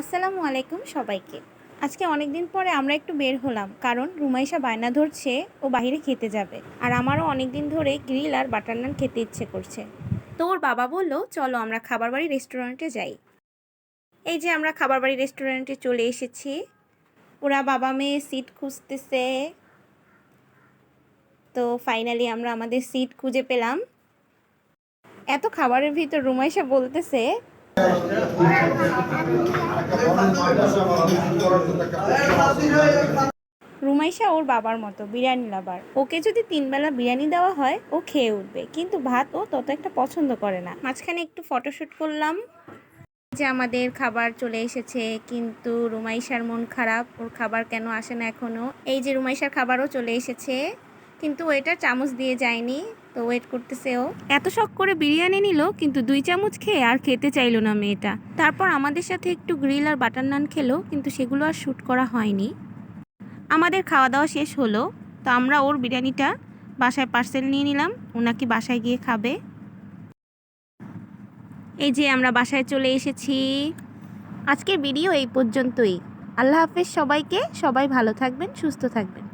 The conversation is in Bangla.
আসসালামু আলাইকুম সবাইকে। আজকে অনেক দিন পরে আমরা একটু বের হলাম, কারণ রুমাইশা বায়না ধরছে ও বাইরে খেতে যাবে। আর আমারও অনেক দিন ধরে গ্রিল আর বাটার নান খেতে ইচ্ছে করছে। তো ওর বাবা বলল, চলো আমরা খাবার বাড়ি রেস্টুরেন্টে যাই। এই যে আমরা খাবার বাড়ি রেস্টুরেন্টে চলে এসেছি। ওরা বাবা মেয়ে সিট খুঁজতেছে। তো ফাইনালি আমরা আমাদের সিট খুঁজে পেলাম। এত খাবারের ভিতর রুমাইশা বলতেছে রুমাইশা ওর বাবার মতো, বিরিয়ানি লাভার। ওকে যদি তিনবেলা বিরিয়ানি দেওয়া হয়, ও খেয়ে উঠবে। কিন্তু ভাত ও তত একটা পছন্দ করে না। মাঝখানে একটু ফটোশ্যুট করলাম। যে আমাদের খাবার চলে এসেছে, কিন্তু রুমাইশার মন খারাপ। ওর খাবার কেন আসে না এখনও? এই যে রুমাইশার খাবারও চলে এসেছে, কিন্তু ওইটা চামচ দিয়ে যায়নি। তো ওয়েট করতেছে ও। এত শখ করে বিরিয়ানি নিল, কিন্তু দুই চামচ খেয়ে আর খেতে চাইলো না মেয়েটা। তারপর আমাদের সাথে একটু গ্রিল আর বাটার নান খেলো, কিন্তু সেগুলো আর শ্যুট করা হয়নি। আমাদের খাওয়া দাওয়া শেষ হলো, তো আমরা ওর বিরিয়ানিটা বাসায় পার্সেল নিয়ে নিলাম ও নাকি বাসায় গিয়ে খাবে। এই যে আমরা বাসায় চলে এসেছি। আজকের ভিডিও এই পর্যন্তই। আল্লাহ হাফেজ সবাইকে, সবাই ভালো থাকবেন, সুস্থ থাকবেন।